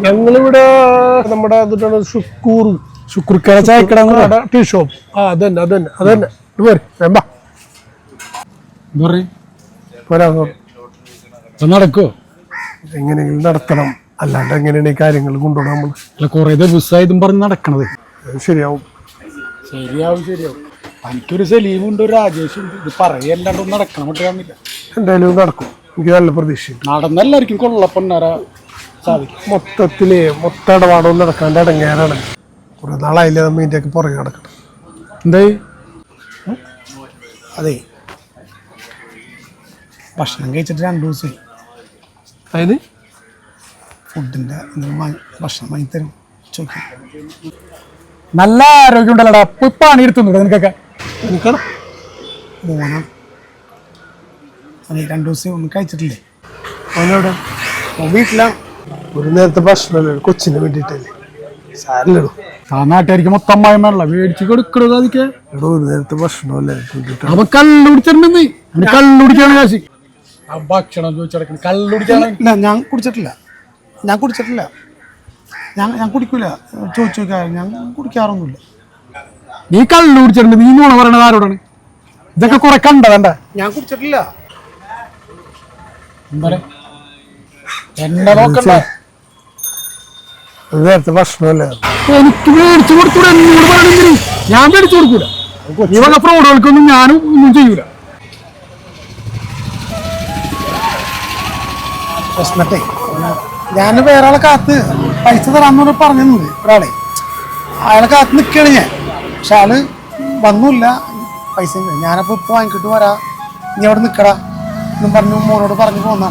ഞങ്ങളിവിടെ നമ്മുടെ അതിട്ടാണ് ഷുക്കൂർ ശുക്രക്കാരെ ചായക്കട ടീ ഷോപ്പ്. ആ അതന്നെ അതന്നെ അതന്നെ. പോരാ നടക്കോ എങ്ങനെയെങ്കിലും നടത്തണം? അല്ലാണ്ട് എങ്ങനെയാണ് ഈ കാര്യങ്ങൾ കൊണ്ടുപോകണം നമ്മൾ അല്ല കൊറേ ദിവസമായതും പറഞ്ഞ് നടക്കണത്. ശരിയാവും. ശരിയാവും ശരിയാവും. എനിക്കൊരു സലീമുണ്ട് ഒരു രാജേഷും ഉണ്ട് ഇത് പറയല്ലാണ്ട് നടക്കണം പറ്റാന്നില്ല എന്തായാലും നടക്കും. എനിക്ക് നല്ല പ്രതീക്ഷയുണ്ട്. നടന്നല്ലായിരിക്കും കൊള്ളപ്പൊണ്ണാരാ സാധിക്കും. മൊത്തത്തിൽ മൊത്ത ഇടപാടൊന്നും നടക്കാണ്ട് ഇടങ്ങേറാണ്. കുറെ നാളായില്ലേ നമ്മ ഇതിന്റെയൊക്കെ പുറകെ നടക്കണം എന്തായി? അതെ. ഭക്ഷണം കഴിച്ചിട്ട് രണ്ടു ദിവസമായി. അതിന് ഫുഡിന്റെ ഭക്ഷണം വാങ്ങി തരും. ചോദിക്കും. നല്ല ആരോഗ്യം ഉണ്ടല്ലോടാ അപ്പൊ പണി എടുത്തുണ്ടോ നിനക്കൊക്കെ. എനിക്കാണ്? മോനാണ് അതെ രണ്ടു ദിവസം ഒന്നും കഴിച്ചിട്ടില്ലേ? അവനോട് അവൻ വീട്ടിലാണ് ഒരു നേരത്തെ ഭക്ഷണമല്ലേ കൊച്ചിന് വേണ്ടിയിട്ടല്ലേ. സാരില്ലടോ. ആ നാട്ടുകാർക്ക് മൊത്തം മയമല്ല മേടിച്ച് കൊടുക്കണോ അതൊക്കെ? എടോ ഒരു നേരത്തെ ഭക്ഷണമല്ലേ അവൻ കള്ളുടിച്ചിട്ടുണ്ടെന്ന്. അവന് കള്ളുടിക്കാണ് കാശി. ആ ഭക്ഷണം ചോദിച്ചടക്കണം കള്ള് ഇല്ല ഞാൻ കുടിച്ചിട്ടില്ല. ഞാൻ കുടിച്ചിട്ടില്ല. ഞാൻ ഞാൻ കുടിക്കൂല. ചോദിച്ചു നോക്കാം ഞാൻ കുടിക്കാറൊന്നുമില്ല. നീ കള്ളുടിച്ചിട്ടുണ്ട് നീ നുണ പറയണത് ആരോടാണ്? ഇതൊക്കെ കുറെ കണ്ടതണ്ട ഞാൻ കുടിച്ചിട്ടില്ല. എന്നെ നോക്കണ്ട? നേരത്തെ ഭക്ഷണമല്ലേ? എനിക്ക് മേടിച്ചു കൊടുക്കൂടെ എന്നോട് പറയണെന്തിന് ഞാൻ മേടിച്ചു കൊടുക്കൂല. വക ഫ്രോഡുകൾക്കൊന്നും ഞാനും ഒന്നും ചെയ്യൂല. പ്രശ്നത്തെ. ഞാൻ വേറെ ആളെ കാത്ത് പൈസ തരാമെന്ന് പറഞ്ഞിരുന്നത് ഒരാളെ. അയാളെ കാത്ത് നിൽക്കുകയാണ് ഞാൻ. പക്ഷെ ആൾ വന്നില്ല പൈസ ഞാനപ്പോൾ ഞാനപ്പോ ഇപ്പൊ വാങ്ങിക്കിട്ട് വരാ. നീ അവിടെ നിക്കടാ എന്നും പറഞ്ഞു മോനോട് പറഞ്ഞു പോന്നാ.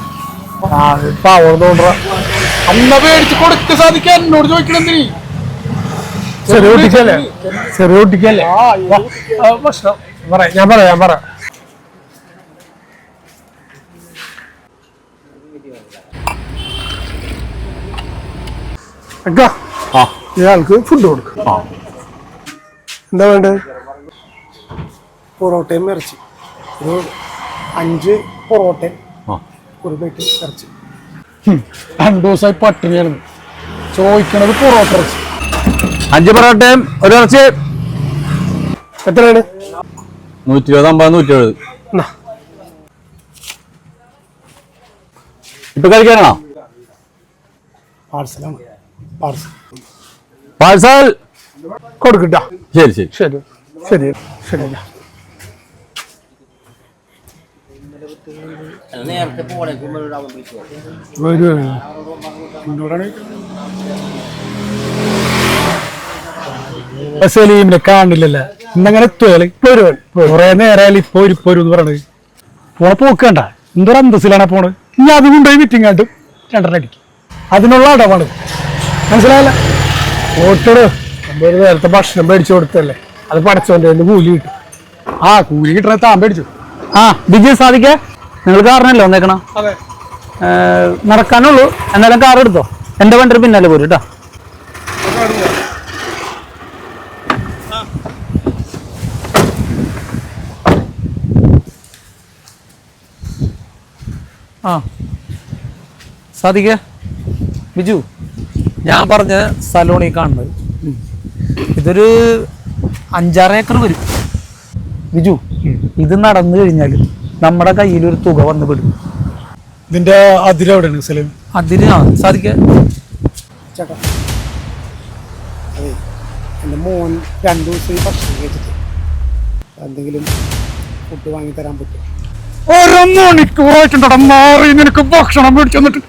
അന്ന മേടിച്ചു കൊടുക്ക സാധിക്കാൻ എന്നോട് ചോദിക്കണെന്തിന് ചെറിയ കുട്ടിക്കല്ലേ? ചെറിയ കുട്ടിക്കല്ലേ? ആ, ഭക്ഷണം പറയാം ഞാൻ പറയാം ഞാൻ പറയാം. അക്ക. ഇയാൾക്ക് ഫുഡ് കൊടുക്കും. എന്താ വേണ്ടത് പൊറോട്ടയും ഇറച്ചി. ഒരു അഞ്ച് പൊറോട്ടയും ഒരു പ്ലേറ്റ് ഇറച്ചി. രണ്ടു ദിവസമായി പട്ടിണിയാണ് ചോദിക്കണത് പൊറോട്ട ഇറച്ചി. അഞ്ച് പൊറോട്ടയും ഒരു ഇറച്ചി. എത്രയാണ് നൂറ്റി ഇരുപത് അമ്പത് നൂറ്റി എഴുപത് ഇപ്പൊ കഴിക്കാനാണോ? പാർസലാണ് പാർസൽ പാഴ്സൽ കൊടുക്കട്ട. ശരി ശരി. ശരി. ശരി ശരി. വരൂ. സലീമിനെ കാണില്ലല്ല? ഇന്നങ്ങനെ എത്തുകയാണ് വരുവാൻ കൊറേ നേരം ഇപ്പൊ ഒരു എന്ന് പറയണത്. പോണ പോക്കണ്ട എന്തൊരു അന്തസ്സിലാണ് പോണത്? ഇനി അത് കൊണ്ടുപോയി മീറ്റിംഗ് ആയിട്ടും രണ്ടെണ്ണം അടിക്കും. അതിനുള്ള അടവാണ്. മനസ്സിലായല്ല? ഓട്ടോട് ഒരു നേരത്തെ ഭക്ഷണം മേടിച്ചു കൊടുത്തല്ലേ അത് പടച്ചോണ്ട് കയ്യിന്ന് കൂലി കിട്ടും. ആ കൂലി കിട്ടണ താൻ ആ ബിജു സാധിക്ക നിങ്ങൾ കാറിനല്ലേ വന്നേക്കണം? നടക്കാനുള്ളൂ. എന്നാലും കാർ എടുത്തോ? എന്റെ വണ്ടി പിന്നാലെ പോരും കേട്ടോ. ആ. സാധിക്ക ബിജു ഞാൻ പറഞ്ഞ സ്ഥലമാണ് ഈ കാണുന്നത്. ഇതൊരു അഞ്ചാറ് ഏക്കർ വരും. ബിജു ഇത് നടന്നു കഴിഞ്ഞാൽ നമ്മുടെ കയ്യിൽ ഒരു തുക വന്ന് പെടും. ഇതിന്റെ അതിരെവിടെയാണ് സലീം? അതിര ആ സാധിക്ക. ചേട്ടാ അതെ എന്റെ മോൻ രണ്ടു ദിവസം ഈ ഭക്ഷണം കഴിച്ചിട്ട് എന്തെങ്കിലും ഫുഡ് വാങ്ങി തരാൻ പറ്റും ഒരു മണിക്കൂറായിട്ടുണ്ടോ മാറി നിനക്ക് ഭക്ഷണം മേടിച്ചു വന്നിട്ട്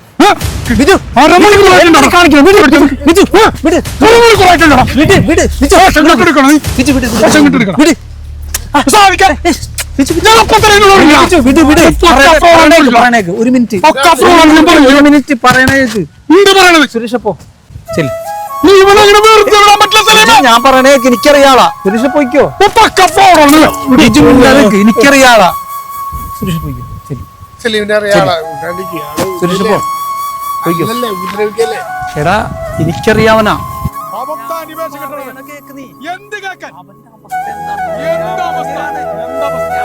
പറയണേ- ഒരു മിനിറ്റ്. ഒരു മിനിറ്റ് പറയണേക്ക് എന്ത് പറയണത്? സുരേഷ് അപ്പോ ചെൽ. നീ ഇവനെ ഇങ്ങനെ വെറുതെ വിടാൻ പറ്റില്ല സലീമേ. ഞാൻ പറയണേക്ക് എനിക്കറിയാളാ. സുരേഷ് പോയിക്കോ. എനിക്കറിയാളാ. സുരേഷ് പോയിക്കോ. ശരി സുരേഷ് പോ എടാ എനിക്കറിയാവനാ. എന്ത് കേക്കാൻ? എന്താ അവസ്ഥ? എന്താ അവസ്ഥ?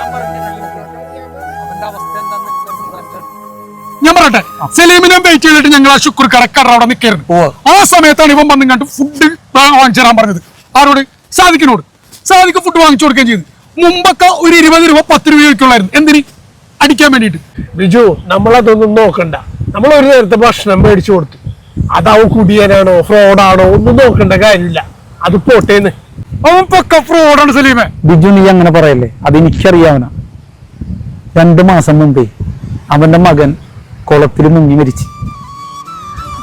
ഞാൻ പറയട്ടെ സലീമിനെ വെയിറ്റ് ചെയ്തിട്ട് ഞങ്ങൾ ആ. ശുക്ർ കടക്കട അവിടെ നിൽക്കരുത്. ആ സമയത്താണ് ഇവൻ വന്നും കണ്ട് ഫുഡ് വാങ്ങിച്ചു തരാൻ പറഞ്ഞത്. ആരോട്? സാധിക്കിനോട് സാധിക്ക് ഫുഡ് വാങ്ങിച്ചു കൊടുക്കുകയും ചെയ്തു. മുമ്പൊക്കെ ഒരു ഇരുപത് രൂപ പത്ത് രൂപയൊക്കെ ഉള്ളായിരുന്നു. എന്തിന്? അടിക്കാൻ വേണ്ടിയിട്ട്. ബിജു നമ്മളതൊന്നും നോക്കണ്ട. നമ്മൾ ഒരു നേരത്തെ ഭക്ഷണം മേടിച്ചു കൊടുത്തു. അതാവും കുടിയനാണോ ഫ്രോഡാണോ ഒന്നും നോക്കേണ്ട കാര്യമില്ല. അത് പോട്ടേന്ന്. അവൻ പക്ക ഫ്രോഡാണ് സലീമെ. ബിജു നീ അങ്ങനെ പറയല്ലേ? അത് എനിക്കറിയാവുന്ന രണ്ടു മാസം മുമ്പേ അവന്റെ മകൻ കുളത്തിൽ മുങ്ങി മരിച്ചു.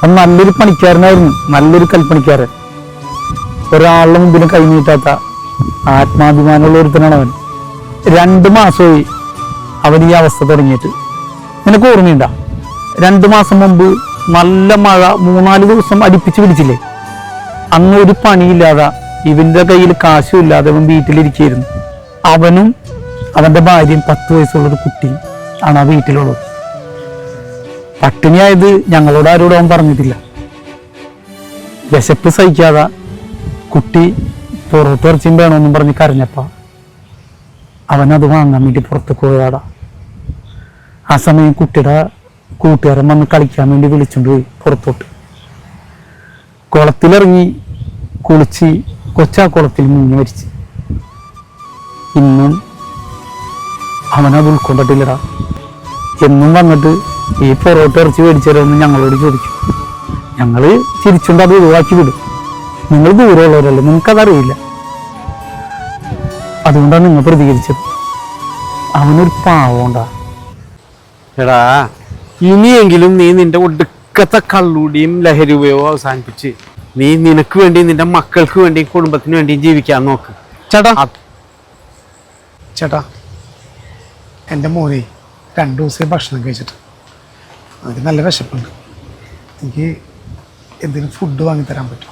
അവൻ നല്ലൊരു പണിക്കാരനായിരുന്നു നല്ലൊരു കൽപ്പണിക്കാരൻ. ഒരാളുടെ മുമ്പിലും കൈനീട്ടാത്ത ആത്മാഭിമാനമുള്ള ഒരുത്തനാണ് അവൻ. രണ്ടു മാസമായി അവൻ ഈ അവസ്ഥ തുടങ്ങിയിട്ട്. നിനക്ക് ഓർമ്മയുണ്ട? രണ്ടു മാസം മുമ്പ് നല്ല മഴ മൂന്നാൽ ദിവസം അടുപ്പിച്ച് പിടിച്ചില്ലേ? അന്ന് ഒരു പണിയില്ലാതെ ഇവന്റെ കയ്യിൽ കാശും ഇല്ലാതെ അവൻ വീട്ടിലിരിക്കുകയായിരുന്നു. അവനും അവന്റെ ഭാര്യയും പത്ത് വയസ്സുള്ള ഒരു കുട്ടിയും ആണ് ആ വീട്ടിലുള്ളത്. പട്ടിണിയായത് ഞങ്ങളോട് ആരോടും അവൻ പറഞ്ഞിട്ടില്ല. വിശപ്പ് സഹിക്കാതെ കുട്ടി പുറത്തിറച്ചിയും വേണമെന്നും പറഞ്ഞ് കരഞ്ഞപ്പ അവനത് വാങ്ങാൻ വേണ്ടി പുറത്തേക്ക് പോയതാടാ. ആ സമയം കുട്ടിയുടെ കൂട്ടുകാരൻ വന്ന് കളിക്കാൻ വേണ്ടി വിളിച്ചുകൊണ്ട് പോയി പുറത്തോട്ട്. കുളത്തിലിറങ്ങി കുളിച്ച് കൊച്ചാ കുളത്തിൽ മുങ്ങി മരിച്ച്. ഇന്നും അവനത് ഉൾക്കൊണ്ടിട്ടില്ലടാ. എന്നും വന്നിട്ട് ഈ പൊറോട്ട ഇറച്ചി മേടിച്ചു തരുമെന്ന് ഞങ്ങളോട് ചോദിക്കും. ഞങ്ങൾ ചിരിച്ചുകൊണ്ട് അത് ഒഴിവാക്കി വിടും. നിങ്ങൾ ദൂരമുള്ളവരല്ലേ നിങ്ങൾക്കതറിയില്ല. അതുകൊണ്ടാണ് നിങ്ങൾ പ്രതികരിച്ചത്. അവനൊരു പാവണ്ടാ എടാ ഇനിയെങ്കിലും നീ നിന്റെ ഒടുക്കത്തെ കള്ളുടിയും ലഹരി ഉപയോഗം അവസാനിപ്പിച്ച് നീ നിനക്ക് വേണ്ടി നിന്റെ മക്കൾക്ക് വേണ്ടി കുടുംബത്തിന് വേണ്ടി ജീവിക്കാൻ നോക്ക്. ചേട്ടാ. ചേട്ടാ എന്റെ മോനെ രണ്ടു ദിവസമായി ഭക്ഷണം കഴിച്ചിട്ട്. എനിക്ക് നല്ല വിശപ്പുണ്ട്. എനിക്ക് എന്തെങ്കിലും ഫുഡ് വാങ്ങി തരാൻ പറ്റും